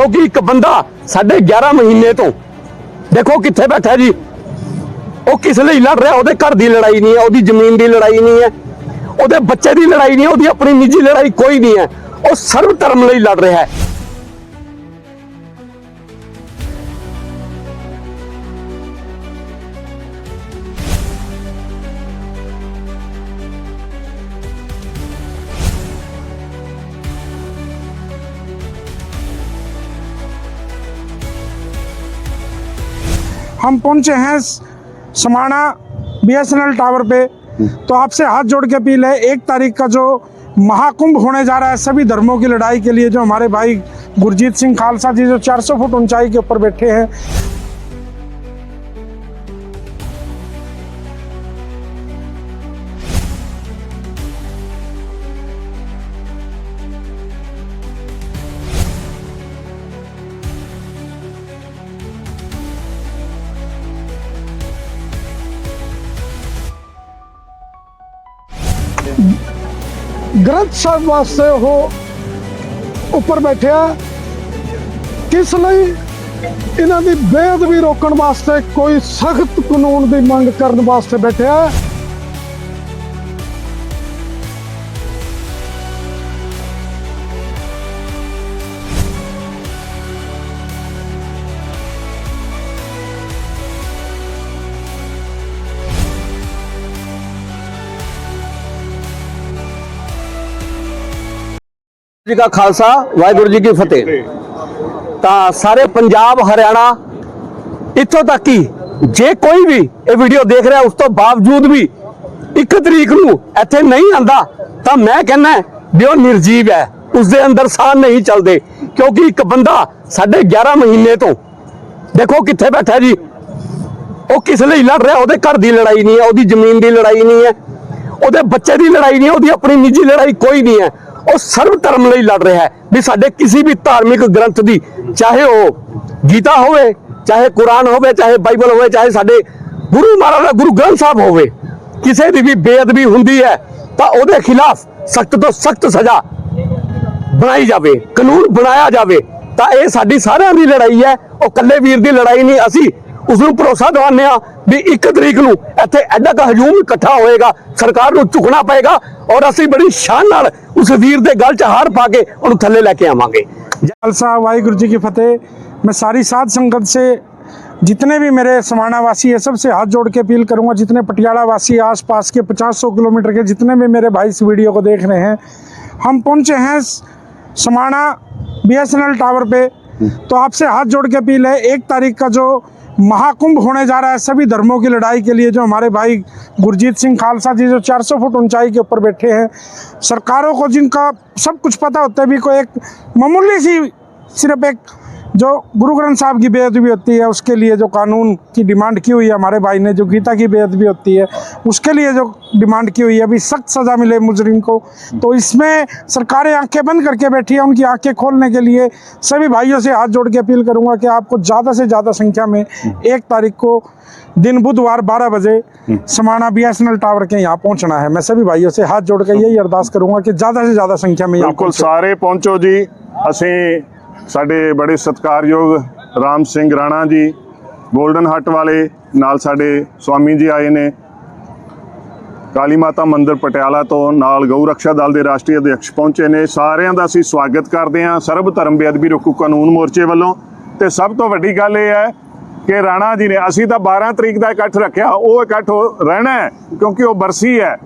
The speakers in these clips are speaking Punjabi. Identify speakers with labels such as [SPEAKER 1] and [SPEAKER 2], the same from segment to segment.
[SPEAKER 1] ਕਿਉਂਕਿ ਇੱਕ ਬੰਦਾ ਸਾਡੇ 11 ਮਹੀਨੇ ਤੋਂ ਦੇਖੋ ਕਿੱਥੇ ਬੈਠਾ ਜੀ। ਉਹ ਕਿਸ ਲਈ ਲੜ ਰਿਹਾ? ਉਹਦੇ ਘਰ ਦੀ ਲੜਾਈ ਨਹੀਂ ਹੈ, ਉਹਦੀ ਜ਼ਮੀਨ ਦੀ ਲੜਾਈ ਨਹੀਂ ਹੈ, ਉਹਦੇ ਬੱਚੇ ਦੀ ਲੜਾਈ ਨਹੀਂ ਹੈ, ਉਹਦੀ ਆਪਣੀ ਨਿੱਜੀ ਲੜਾਈ ਕੋਈ ਨਹੀਂ ਹੈ। ਉਹ ਸਰਵ ਧਰਮ ਲਈ ਲੜ ਰਿਹਾ ਹੈ।
[SPEAKER 2] हम पहुँचे हैं समाणा बीएसएनएल टावर पे। तो आपसे हाथ जोड़ के अपील है, एक तारीख का जो महाकुंभ होने जा रहा है सभी धर्मों की लड़ाई के लिए, जो हमारे भाई गुरजीत सिंह खालसा जी जो 400 फुट ऊंचाई के ऊपर बैठे हैं ਗ੍ਰੰਥ ਸਾਹਿਬ ਵਾਸਤੇ ਉਹ ਉੱਪਰ ਬੈਠਿਆ। ਕਿਸ ਲਈ? ਇਹਨਾਂ ਦੀ ਬੇਅਦਬੀ ਰੋਕਣ ਵਾਸਤੇ ਕੋਈ ਸਖਤ ਕਾਨੂੰਨ ਦੀ ਮੰਗ ਕਰਨ ਵਾਸਤੇ ਬੈਠਿਆ।
[SPEAKER 1] ਜੀ ਕਾ ਖਾਲਸਾ, ਵਾਹਿਗੁਰੂ ਜੀ ਕੀ ਫਤਿਹ। ਤਾਂ ਸਾਰੇ ਪੰਜਾਬ, ਹਰਿਆਣਾ, ਇੱਥੋਂ ਤੱਕ ਕਿ ਜੇ ਕੋਈ ਵੀ ਇਹ ਵੀਡੀਓ ਦੇਖ ਰਿਹਾ, ਉਸ ਤੋਂ ਬਾਵਜੂਦ ਵੀ ਇੱਕ ਤਰੀਕ ਨੂੰ ਇੱਥੇ ਨਹੀਂ ਆਂਦਾ, ਤਾਂ ਮੈਂ ਕਹਿੰਦਾ ਵੀ ਉਹ ਨਿਰਜੀਵ ਹੈ। ਉਸ ਦੇ ਅੰਦਰ ਸਾਹ ਨਹੀਂ ਚੱਲਦੇ, ਕਿਉਂਕਿ ਇੱਕ ਬੰਦਾ ਸਾਡੇ 11 ਮਹੀਨੇ ਤੋਂ ਦੇਖੋ ਕਿੱਥੇ ਬੈਠਾ ਜੀ। ਉਹ ਕਿਸ ਲਈ ਲੜ ਰਿਹਾ? ਉਹਦੇ ਘਰ ਦੀ ਲੜਾਈ ਨਹੀਂ ਹੈ, ਉਹਦੀ ਜ਼ਮੀਨ ਦੀ ਲੜਾਈ ਨਹੀਂ ਹੈ, ਉਹਦੇ ਬੱਚੇ ਦੀ ਲੜਾਈ ਨਹੀਂ ਹੈ, ਉਹਦੀ ਆਪਣੀ ਨਿੱਜੀ ਲੜਾਈ ਕੋਈ ਨਹੀਂ ਹੈ। ਉਹ ਸਰਵ ਧਰਮ ਲਈ ਲੜ ਰਿਹਾ ਹੈ ਵੀ ਸਾਡੇ ਕਿਸੇ ਵੀ ਧਾਰਮਿਕ ਗ੍ਰੰਥ ਦੀ, ਚਾਹੇ ਉਹ ਗੀਤਾ ਹੋਵੇ, ਚਾਹੇ ਕੁਰਾਨ ਹੋਵੇ, ਚਾਹੇ ਬਾਈਬਲ ਹੋਵੇ, ਚਾਹੇ ਸਾਡੇ ਗੁਰੂ ਮਹਾਰਾਜ ਦਾ ਗੁਰੂ ਗ੍ਰੰਥ ਸਾਹਿਬ ਹੋਵੇ, ਕਿਸੇ ਦੀ ਵੀ ਬੇਅਦਬੀ ਹੁੰਦੀ ਹੈ, ਤਾਂ ਉਹਦੇ ਖਿਲਾਫ ਸਖਤ ਤੋਂ ਸਖਤ ਸਜ਼ਾ ਬਣਾਈ ਜਾਵੇ, ਕਾਨੂੰਨ ਬਣਾਇਆ ਜਾਵੇ, ਤਾਂ ਇਹ ਸਾਡੀ ਸਾਰਿਆਂ ਦੀ ਲੜਾਈ ਹੈ, ਉਹ ਕੱਲੇ ਵੀਰ ਦੀ ਲੜਾਈ ਨਹੀਂ, ਅਸੀਂ ਉਸ ਨੂੰ ਭਰੋਸਾ ਦਿਵਾਉਂਦੇ ਆ ਵੀ ਇੱਕ ਤਰੀਕ ਨੂੰ ਇੱਥੇ ਐਡਾ ਕੁ ਹਜੂਮ ਇਕੱਠਾ ਹੋਏਗਾ ਸਰਕਾਰ ਨੂੰ ਝੁਕਣਾ ਪਏਗਾ ਔਰ ਅਸੀਂ ਬੜੀ ਸ਼ਾਨ ਨਾਲ ਉਸ ਵੀਰ ਦੇ ਗਲ 'ਚ ਹਾਰ ਪਾ ਕੇ ਉਹਨੂੰ ਥੱਲੇ ਲੈ ਕੇ ਆਵਾਂਗੇ
[SPEAKER 2] खालसा वाहिगुरु जी की फतेह मैं सारी साध संगत से जितने भी मेरे समाना वासी है सबसे हाथ जोड़ के अपील करूंगा जितने पटियाला वासी आस पास के 500 किलोमीटर के जितने भी मेरे भाई इस वीडियो को देख रहे हैं हम पहुंचे हैं समाना बीएसएनएल टावर पे तो आपसे हाथ जोड़ के अपील है एक तारीख का जो महाकुंभ होने जा रहा है सभी धर्मों की लड़ाई के लिए जो हमारे भाई गुरजीत सिंह खालसा जी जो 400 फुट ऊंचाई के ऊपर बैठे हैं, सरकारों को जिनका सब कुछ पता होता है भी कोई एक मामूली सी सिर्फ़ एक जो गुरु ग्रंथ साहब की बेअदबी होती है उसके लिए जो कानून की डिमांड की हुई है हमारे भाई ने जो गीता की बेहद भी होती है उसके लिए जो डिमांड की हुई है अभी सख्त सज़ा मिले मुजरिम को। तो इसमें सरकारें आँखें बंद करके बैठी है उनकी आँखें खोलने के लिए सभी भाइयों से हाथ जोड़ के अपील करूँगा कि आपको ज़्यादा से ज़्यादा संख्या में एक तारीख को दिन बुधवार बारह बजे समाना बी टावर के यहाँ पहुँचना है। मैं सभी भाइयों से हाथ जोड़ के यही अरदास करूँगा कि ज़्यादा से ज़्यादा संख्या में बिल्कुल
[SPEAKER 3] सारे
[SPEAKER 2] पहुँचो
[SPEAKER 3] जी। असें ਸਾਡੇ ਬੜੇ ਸਤਿਕਾਰਯੋਗ ਰਾਮ ਸਿੰਘ ਰਾਣਾ ਜੀ ਗੋਲਡਨ ਹੱਟ ਵਾਲੇ ਨਾਲ ਸਾਡੇ ਸਵਾਮੀ ਜੀ ਆਏ ਨੇ। ਕਾਲੀ ਮਾਤਾ ਮੰਦਿਰ ਪਟਿਆਲਾ ਤੋਂ ਨਾਲ ਗਊ ਰੱਖਿਆ ਦਲ ਦੇ ਰਾਸ਼ਟਰੀ ਅਧਿਕਸ਼ ਪਹੁੰਚੇ ਨੇ। ਸਾਰਿਆਂ ਦਾ ਅਸੀਂ ਸਵਾਗਤ ਕਰਦੇ ਹਾਂ ਸਰਬ ਧਰਮ ਬੇਅਦਬੀ ਰੋਕੂ ਕਾਨੂੰਨ ਮੋਰਚੇ ਵੱਲੋਂ। ਤੇ ਸਭ ਤੋਂ ਵੱਡੀ ਗੱਲ ਇਹ ਹੈ ਕਿ ਰਾਣਾ ਜੀ ਨੇ ਅਸੀਂ ਤਾਂ 12 ਤਰੀਕ ਦਾ ਇਕੱਠ ਰੱਖਿਆ, ਉਹ ਇਕੱਠ ਹੋ- ਰਹਿਣਾ ਹੈ ਕਿਉਂਕਿ ਉਹ ਬਰਸੀ ਹੈ।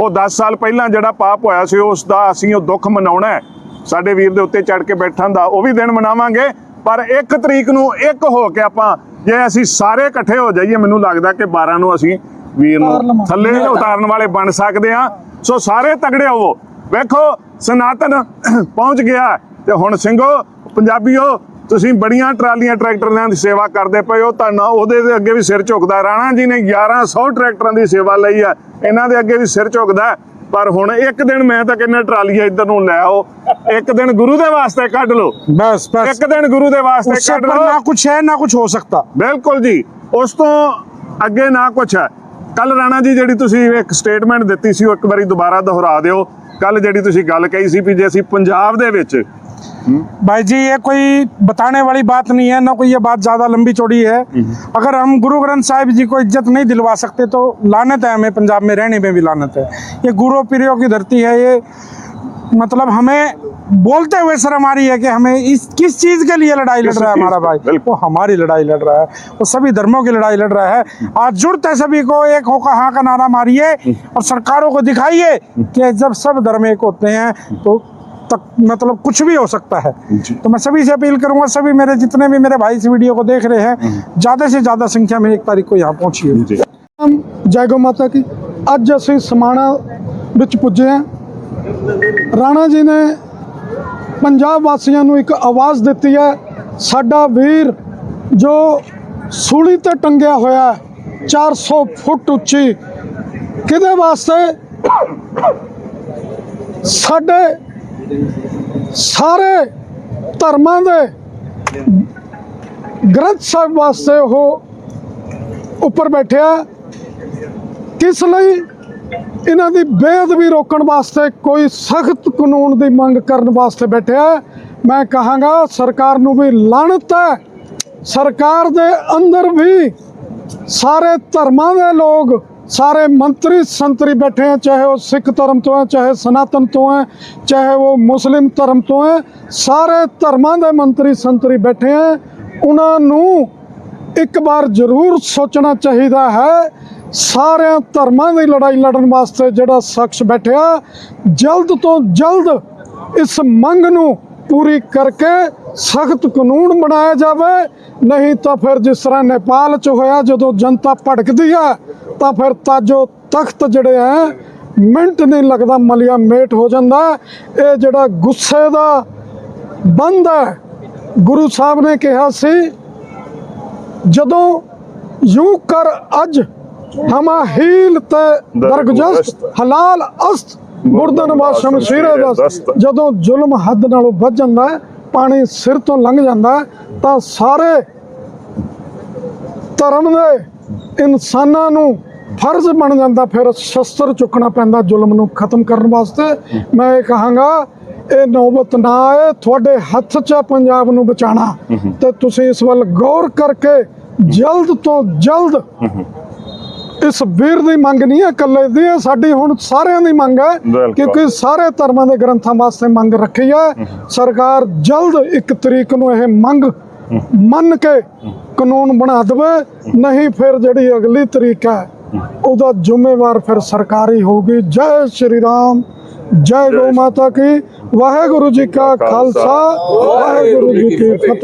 [SPEAKER 3] ਉਹ 10 ਸਾਲ ਪਹਿਲਾਂ ਜਿਹੜਾ ਪਾਪ ਹੋਇਆ ਸੀ, ਉਸ ਦਾ ਅਸੀਂ ਉਹ ਦੁੱਖ ਮਨਾਉਣਾ ਹੈ। ਸਾਡੇ ਵੀਰ ਦੇ ਉੱਤੇ ਚੜ ਕੇ ਬੈਠਣ ਦਾ ਉਹ ਵੀ ਦਿਨ ਮਨਾਵਾਂਗੇ। ਪਰ 1 ਤਰੀਕ ਨੂੰ ਇੱਕ ਹੋ ਕੇ ਆਪਾਂ ਜੇ ਅਸੀਂ ਸਾਰੇ ਇਕੱਠੇ ਹੋ ਜਾਈਏ ਮੈਨੂੰ ਲੱਗਦਾ ਕਿ 12 ਨੂੰ ਅਸੀਂ ਵੀਰ ਨੂੰ ਥੱਲੇ ਉਤਾਰਨ ਵਾਲੇ ਬਣ ਸਕਦੇ ਆ ਸੋ ਸਾਰੇ ਤਗੜੇ ਹੋਵੋ ਵੇਖੋ ਸਨਾਤਨ ਪਹੁੰਚ ਗਿਆ। ਤੇ ਹੁਣ ਸਿੰਘੋ ਪੰਜਾਬੀਓ ਤੁਸੀਂ ਬੜੀਆਂ ਟਰਾਲੀਆਂ ਟਰੈਕਟਰਾਂ ਦੀ ਸੇਵਾ ਕਰਦੇ ਪਏ ਹੋ। ਤਾਂ ਉਹਦੇ ਦੇ ਅੱਗੇ ਵੀ ਸਿਰ ਝੁਕਦਾ। ਰਾਣਾ ਜੀ ਨੇ 1100 ਟਰੈਕਟਰਾਂ ਦੀ ਸੇਵਾ ਲਈ ਹੈ। ਇਹਨਾਂ ਦੇ ਅੱਗੇ ਵੀ ਸਿਰ ਝੁਕਦਾ। ਪਰ ਹੁਣ ਇੱਕ ਦਿਨ ਮੈਂ ਤਾਂ ਕਹਿੰਦਾ ਟਰਾਲੀਆਂ ਇੱਧਰ ਨੂੰ ਲੈ ਆਓ। ਇੱਕ ਦਿਨ ਗੁਰੂ ਦੇ ਵਾਸਤੇ ਕੱਢ ਲਓ।
[SPEAKER 2] ਬਸ ਬਸ।
[SPEAKER 3] ਇੱਕ ਦਿਨ ਗੁਰੂ ਦੇ ਵਾਸਤੇ ਕੱਢ ਲਓ।
[SPEAKER 2] ਨਾ ਕੁਝ ਹੈ ਨਾ ਕੁਝ ਹੋ ਸਕਦਾ।
[SPEAKER 3] ਬਿਲਕੁਲ ਜੀ। ਉਸ ਤੋਂ ਅੱਗੇ ਨਾ ਕੁਛ ਹੈ। ਕੱਲ ਰਾਣਾ ਜੀ ਜਿਹੜੀ ਤੁਸੀਂ ਇੱਕ ਸਟੇਟਮੈਂਟ ਦਿੱਤੀ ਸੀ ਉਹ ਇੱਕ ਵਾਰੀ ਦੁਬਾਰਾ ਦੁਹਰਾ ਦਿਓ। ਕੱਲ ਜਿਹੜੀ ਤੁਸੀਂ ਗੱਲ ਕਹੀ ਸੀ ਵੀ ਜੇ ਅਸੀਂ ਪੰਜਾਬ ਦੇ ਵਿੱਚ
[SPEAKER 2] भाई जी ये कोई बताने वाली बात नहीं है ना कोई ये बात ज़्यादा लंबी चौड़ी है। अगर हम गुरु ग्रंथ साहिब जी को इज़्ज़त नहीं दिलवा सकते तो लानत है हमें पंजाब में रहने में भी लानत है। ये गुरु पीरियों की धरती है ये मतलब हमें बोलते हुए शर्म आ रही है कि हमें इस किस चीज़ के लिए लड़ाई लड़ रहा है हमारा भाई? वो हमारी लड़ाई लड़ रहा है वो सभी धर्मों की लड़ाई लड़ रहा है। आज जुड़ते हैं सभी को एक होकर हाँ का नारा मारिए और सरकारों को दिखाइए कि जब सब धर्म एक होते हैं तो तक मतलब कुछ भी हो सकता है
[SPEAKER 3] जी।
[SPEAKER 2] तो मैं सभी से अपील करूंगा सभी मेरे जितने भी मेरे भाई इस वीडियो को देख रहे हैं ज्यादा से ज्यादा संख्या में एक तारीख को यहाँ पहुंचिए
[SPEAKER 3] ਜੀ
[SPEAKER 4] ਨਾਮ ਜੈ ਗੋ ਮਾਤਾ ਕੀ ਅੱਜ ਅਸੀਂ ਸਮਾਣਾ ਵਿੱਚ ਪੁੱਜੇ ਹਾਂ ਰਾਣਾ ਜੀ ਨੇ ਪੰਜਾਬ ਵਾਸੀਆਂ ਨੂੰ ਇੱਕ ਆਵਾਜ਼ ਦਿੱਤੀ ਹੈ ਸਾਡਾ ਵੀਰ ਜੋ ਸੂਲੀ ਤੇ ਟੰਗਿਆ ਹੋਇਆ ਹੈ 400 ਫੁੱਟ ਉੱਚੀ ਕਿਹਦੇ ਵਾਸਤੇ ਸਾਡੇ ਸਾਰੇ ਧਰਮਾਂ ਦੇ ਗ੍ਰੰਥ ਸਾਹਿਬ ਵਾਸਤੇ ਉਹ ਉੱਪਰ ਬੈਠਿਆ ਕਿਸ ਲਈ ਇਹਨਾਂ ਦੀ ਬੇਅਦਬੀ ਰੋਕਣ ਵਾਸਤੇ ਕੋਈ ਸਖਤ ਕਾਨੂੰਨ ਦੀ ਮੰਗ ਕਰਨ ਵਾਸਤੇ ਬੈਠਿਆ ਮੈਂ ਕਹਾਂਗਾ ਸਰਕਾਰ ਨੂੰ ਵੀ ਲਾਹਨਤ ਹੈ। ਸਰਕਾਰ ਦੇ ਅੰਦਰ ਵੀ ਸਾਰੇ ਧਰਮਾਂ ਦੇ ਲੋਕ ਸਾਰੇ ਮੰਤਰੀ ਸੰਤਰੀ ਬੈਠੇ ਹੈ ਚਾਹੇ ਉਹ ਸਿੱਖ ਧਰਮ ਤੋਂ ਹੈ ਚਾਹੇ ਸਨਾਤਨ ਤੋਂ ਹੈ ਚਾਹੇ ਉਹ ਮੁਸਲਿਮ ਧਰਮ ਤੋਂ ਹੈ ਸਾਰੇ ਧਰਮਾਂ ਦੇ ਮੰਤਰੀ ਸੰਤਰੀ ਬੈਠੇ ਹੈ ਉਹਨਾਂ ਨੂੰ ਇੱਕ ਵਾਰ ਜ਼ਰੂਰ ਸੋਚਣਾ ਚਾਹੀਦਾ ਹੈ, ਸਾਰਿਆਂ ਧਰਮਾਂ ਦੀ ਲੜਾਈ ਲੜਨ ਵਾਸਤੇ ਜਿਹੜਾ ਸ਼ਖਸ ਬੈਠਿਆ, ਜਲਦ ਤੋਂ ਜਲਦ ਇਸ ਮੰਗ ਨੂੰ ਪੂਰੀ ਕਰਕੇ ਸਖਤ ਕਾਨੂੰਨ ਬਣਾਇਆ ਜਾਵੇ ਨਹੀਂ ਤਾਂ ਫਿਰ ਜਿਸ ਤਰ੍ਹਾਂ ਨੇਪਾਲ 'ਚ ਹੋਇਆ ਜਦੋਂ ਜਨਤਾ ਭੜਕਦੀ ਹੈ ਤਾਂ ਫਿਰ ਤਾਜੋ ਤਖਤ ਜਿਹੜੇ ਹੈ ਮਿੰਟ ਨਹੀਂ ਲੱਗਦਾ ਮਲਿਆ ਮੇਟ ਹੋ ਜਾਂਦਾ। ਇਹ ਜਿਹੜਾ ਗੁੱਸੇ ਦਾ ਬੰਦ ਹੈ ਗੁਰੂ ਸਾਹਿਬ ਨੇ ਕਿਹਾ ਸੀ ਜਦੋਂ ਯੂ ਕਰ ਅੱਜ ਹਮਾ ਹੀਲ ਤੇ ਦਰਗਜਸਤ ਹਲਾਲ ਅਸਤ ਮੁਰਦਨ ਵਾਸ਼ਮ ਸ਼ੀਰੇ ਦਸਤ ਜਦੋਂ ਜ਼ੁਲਮ ਹੱਦ ਨਾਲੋਂ ਵੱਧ ਜਾਂਦਾ ਹੈ ਪਾਣੀ ਸਿਰ ਤੋਂ ਲੰਘ ਜਾਂਦਾ ਤਾਂ ਸਾਰੇ ਧਰਮ ਦੇ ਇਨਸਾਨਾਂ ਨੂੰ ਫਰਜ਼ ਬਣ ਜਾਂਦਾ ਫਿਰ ਸ਼ਸਤਰ ਚੁੱਕਣਾ ਪੈਂਦਾ ਜ਼ੁਲਮ ਨੂੰ ਖਤਮ ਕਰਨ ਵਾਸਤੇ। ਮੈਂ ਇਹ ਕਹਾਂਗਾ ਇਹ ਨੌਬਤ ਨਾ ਆਏ ਤੁਹਾਡੇ ਹੱਥ 'ਚ ਪੰਜਾਬ ਨੂੰ ਬਚਾਉਣਾ। ਤੇ ਤੁਸੀਂ ਇਸ ਵੱਲ ਗੌਰ ਕਰਕੇ ਜਲਦ ਤੋਂ ਜਲਦ ਇਸ ਵੀਰ ਦੀ ਮੰਗ ਨਹੀਂ ਹੈ ਇਕੱਲੇ ਦੀ ਹੈ ਸਾਡੀ ਹੁਣ ਸਾਰਿਆਂ ਦੀ ਮੰਗ ਹੈ। ਕਿਉਂਕਿ ਸਾਰੇ ਧਰਮਾਂ ਦੇ ਗ੍ਰੰਥਾਂ ਵਾਸਤੇ ਮੰਗ ਰੱਖੀ ਹੈ ਸਰਕਾਰ ਜਲਦ ਇੱਕ ਤਰੀਕ ਨੂੰ ਇਹ ਮੰਗ ਮੰਨ ਕੇ ਕਾਨੂੰਨ ਬਣਾ ਦੇਵੇ ਨਹੀਂ ਫਿਰ ਜਿਹੜੀ ਅਗਲੀ ਤਰੀਕ ਹੈ ਉਹਦਾ ਜ਼ਿੰਮੇਵਾਰ ਫਿਰ ਸਰਕਾਰੀ ਹੋਊਗੀ। ਜੈ ਸ਼੍ਰੀ ਰਾਮ ਜੈ ਗੋ ਮਾਤਾ ਕੀ ਵਾਹਿਗੁਰੂ ਜੀ ਕਾ ਖਾਲਸਾ। ਵਾਹਿਗੁਰੂ ਜੀ ਕੀ ਫਤਿਹ।